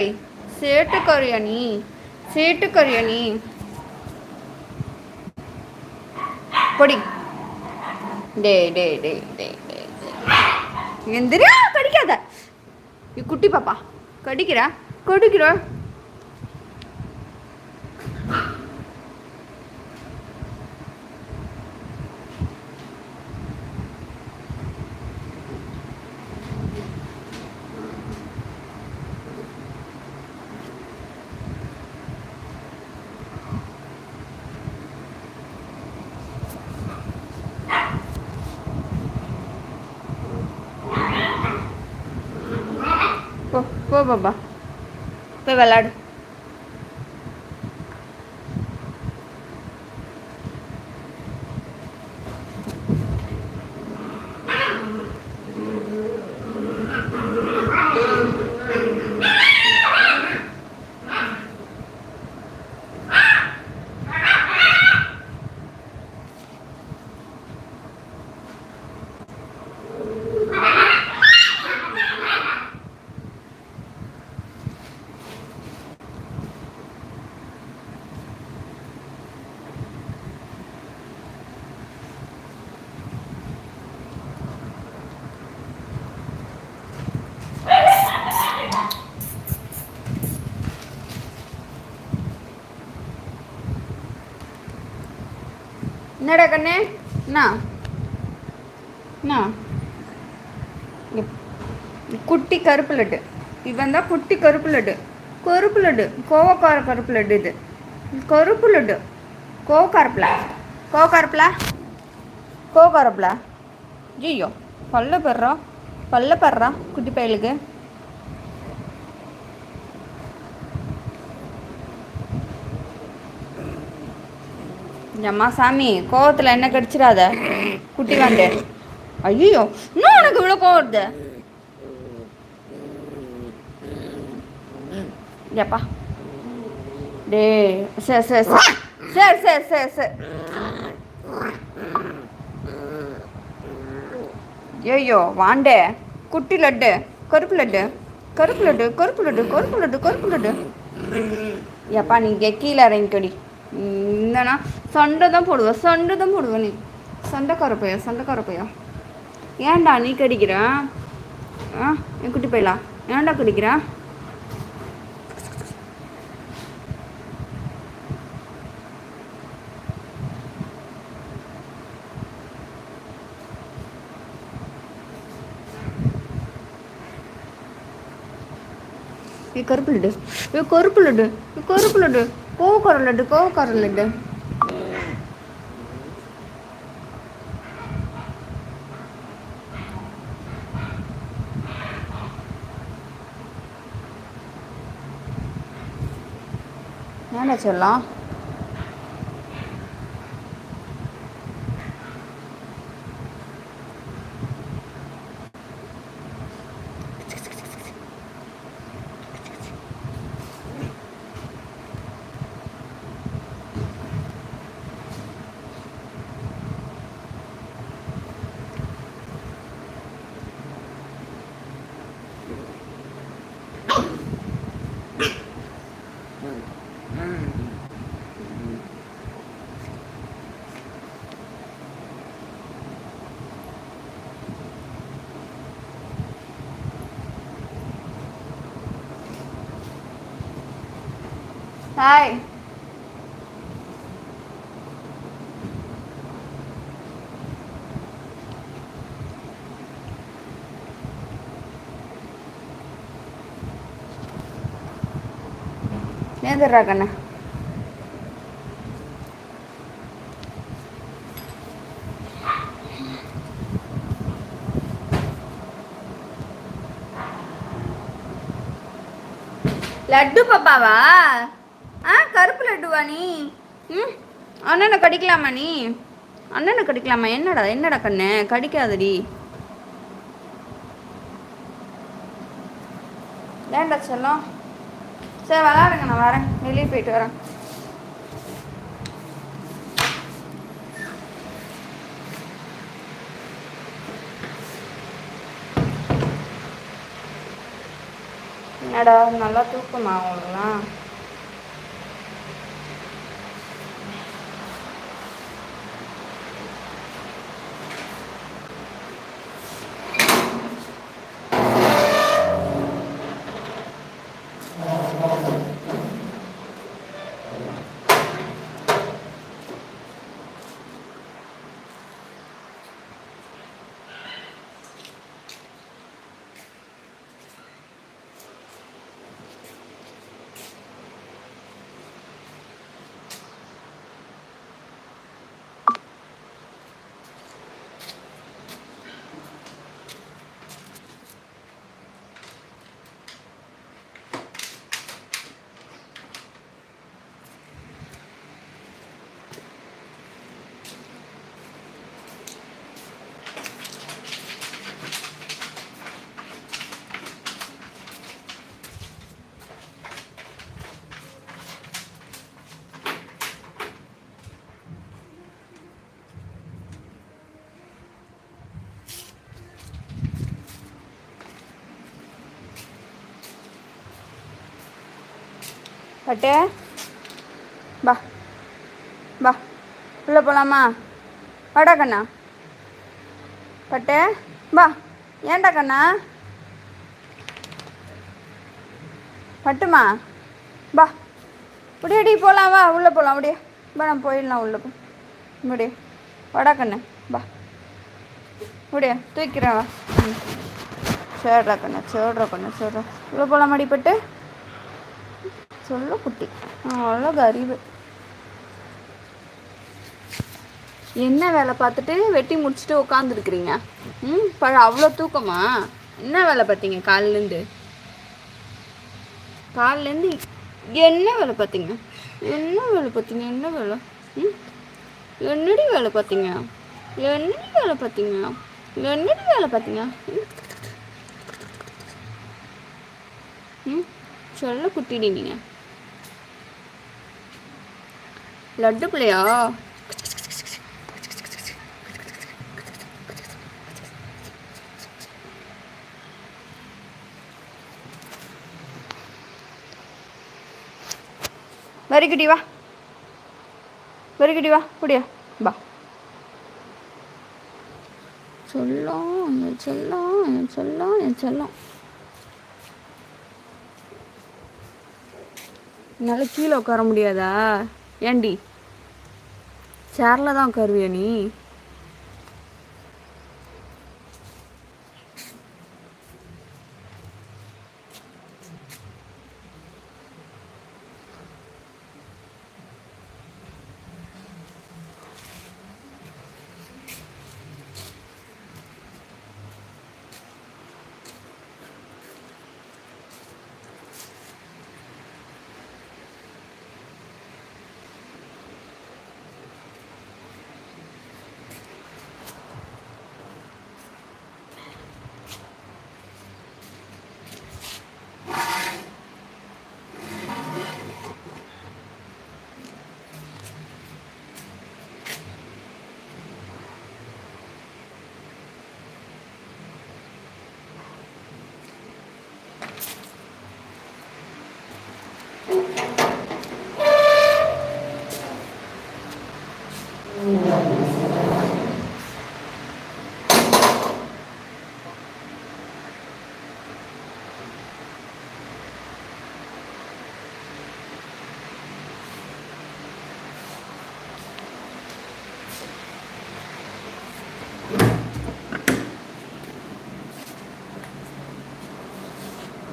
சேட்டுக்கரியணி சேட்டுக்கரியணி. சேட்டுக்கறியா பொடி. டே டே டே டே டே எந்திரியா கடிக்காத. குட்டி பாப்பா கடிக்கிறா? கடிக்கிற? போ போ பாப்பா போய் என்னடா கண்ணு? என்ன குட்டி கருப்பு லட்டு. இவன் தான் குட்டி கருப்பு லட்டு. கருப்பு லட்டு. கோவக்கார கருப்பு லட்டு இது. கருப்பு லட்டு. கோவக்காரப்பில. கோவக்காரப்பில. கோவக்காரப்பில. ஐயோ பல்ல பெறா பல்ல பெறா குட்டி பயலுக்கு. அம்மா சாமி கோவத்தில் என்ன கடிச்சிடாத. குட்டி வாண்டு. ஐயோ இன்னும் உனக்கு இவ்வளோ கோவம் வருது? ஏப்பா டே சரி சரி சரி சரி சரி சரி சரி ஐயோ வாண்டே. குட்டி லட்டு கருப்பு லட்டு கருப்பு லட்டு கருப்பு லட்டு கருப்பு லட்டு கருப்பு லட்டு. ஏப்பா நீங்கள் கீழே இறங்கிக்கொடி. என்னன்னா சண்டை தான் போடுவேன் சண்டை தான் போடுவேன் நீ சண்டைக்கார பையா சண்டைக்கார பையா ஏன்டா நீ கடிக்கிற ஆ என் குட்டி பையலா ஏன்டா கடிக்கிற ஏ கருப்பு லட்டு கருப்பு லட்டு கருப்பு லட்டு கோவக்கார லட்டு கோவக்கார லட்டு என்ன சொல்லலாம்? ஹாய் நேர்ந்துடுறா கண்ணா. லட்டு பாப்பாவா? கருப்பு நீ? ம்? அண்ணனை கடிக்கலாமா நீ? அண்ணனை கடிக்கலாமா? என்னடா என்னடா கண்ணு? கடிக்காதடி. ஏன்டா செல்லம். சரி விளாடுங்க நான் வரேன். வெளியே போயிட்டு வரேன். என்னடா நல்லா தூக்கமா உங்களுக்குலாம் பட்டு பா பா உள்ளே போகலாமா வாடா கண்ணா. பட்டு பா ஏன்டா கண்ணா? பட்டுமா? பா முடியடி போகலாம் வா. உள்ளே போகலாம் அப்படியே பா நான் போயிடலாம் உள்ளே போ. முடிய. வாடா கண்ணு. பா முடியா. தூக்கிறேன் வா. ம். சரிடா கண்ணா சரிடா கண்ணா சரிடா உள்ளே போகலாம் அடிப்பட்டு சொல்ல குட்டி. அவ்வளோ அறிவு என்ன வேலை பார்த்துட்டு வெட்டி முடிச்சுட்டு உட்காந்துருக்குறீங்க ம் பழ அவ்வளோ தூக்கமா? என்ன வேலை பார்த்தீங்க காலிலேருந்து காலிலேருந்து என்ன வேலை பார்த்தீங்க? என்ன வேலை பார்த்தீங்க? என்ன வேலை? ம் என்னடி வேலை பார்த்தீங்க? என்னடி வேலை பார்த்தீங்க? என்னடி வேலை பார்த்தீங்க? ம்? ம் சொல்ல குட்டிடி நீங்கள் லட்டு பிள்ளையா வா. வரிக்குட்டி வா. குடியா. வா. சொல்லும் என் சொல்லும் என் சொல்லும் என் என்னால் கீழே உட்கார முடியாதா? ஏண்டி? சேரில் தான் உட்காருவியா நீ?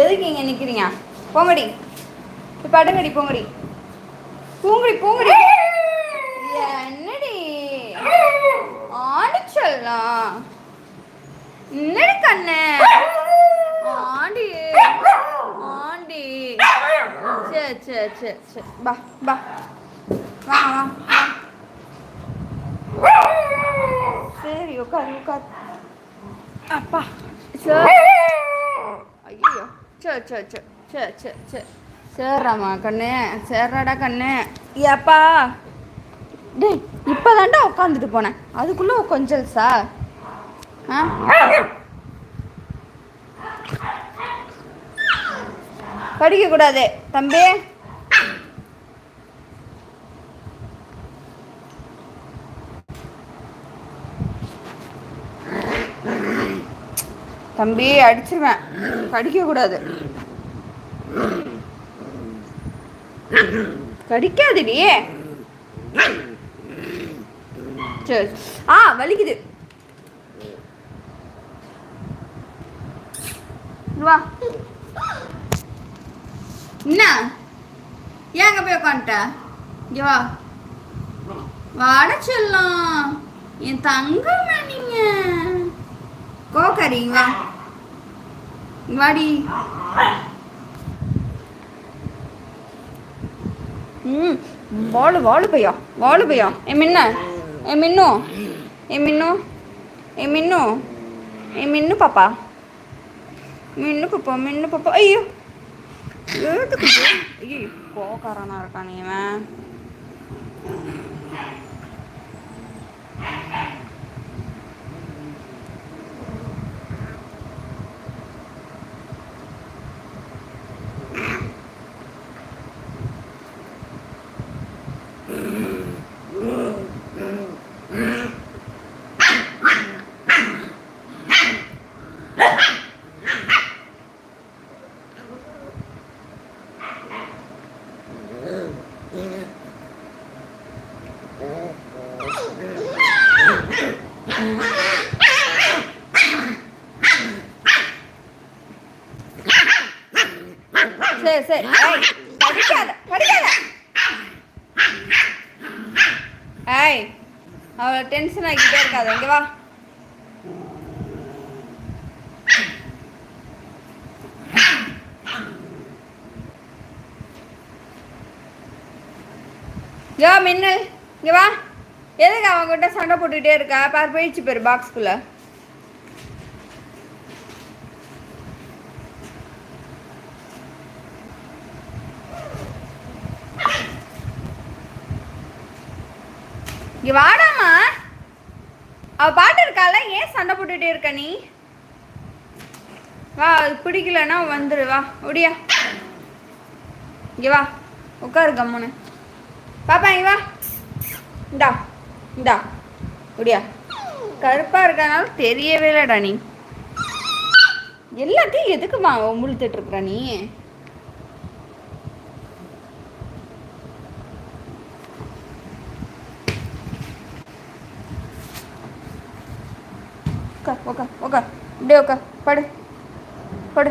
எதுக்கு இங்கே நிற்கிறீங்க போங்கடி. இப்போ அடுங்கடி போங்கடி. பூங்குடி பூங்குடி. என்னடி? ஆண்டு சொல்லலாம் என்னடி கண்ணு? ஆண்டி. ஆண்டி. சரி சரி சரி சரி பா பா. வா வா சரி உட்காரு உட்காரு அப்பா. சரி சரி சரி சரி சரி சரி சரி சேர்றாம்மா கண்ணு. சேர்றாடா கண்ணு. ஏப்பா? டேய் இப்போ தாண்டா உட்காந்துட்டு போனேன். அதுக்குள்ளே கொஞ்சம் சார். ஆ? கடிக்க கூடாது தம்பி. தம்பி அடிச்சிருவேன். கடிக்க கூடாது. சரி. ஆ வலிக்குது. வா. என்ன? ஏங்க போய் உட்காந்துட்ட இங்கே வா. வாட செல்லம். என் தங்கம் நீங்க. கோக்கரி வா. வாடி. ம் வாழு வாழு பையா வாழு பையா. ஏ மின்ன. ஏ மின்னு. ஏ மின்னு. ஏ மின்னு. ஏ மின்னு பாப்பா. மின்னு பாப்பா மின்னு பாப்பா. ஐயோ. ஏதுக்கு ஐயோ கோக்காரனா இருக்கான் இவன். சரி சரி. ஏய் படிக்காத படிக்காத. ஏய் அவளை டென்ஷன் ஆகிட்டே இருக்காது. இங்கே வா. யோ மின்னல் இங்கே வா. எதுக்கு அவங்ககிட்ட சண்டை போட்டுக்கிட்டே இருக்கா? பார் போயிடுச்சு பேர் பாக்ஸ்குள்ளே இங்கே வாடாமா அவள் பாட்டு இருக்கால ஏன் சண்டை போட்டுட்டே இருக்க நீ? வா அது பிடிக்கலன்னா வந்துடு வா. ஒடியா இங்கே வா. உட்காரு கம்முன்னு பாப்பா இங்கே வா. இந்தா இந்தா. ஒடியா கருப்பாக இருக்கனால தெரியவே இல்லைடா நீ. எல்லாத்தையும் எதுக்குமா முழுத்துட்டு இருக்கிற நீ? உட்கார் உட்கார் உட்கார் இப்படியே உட்கார் படு படு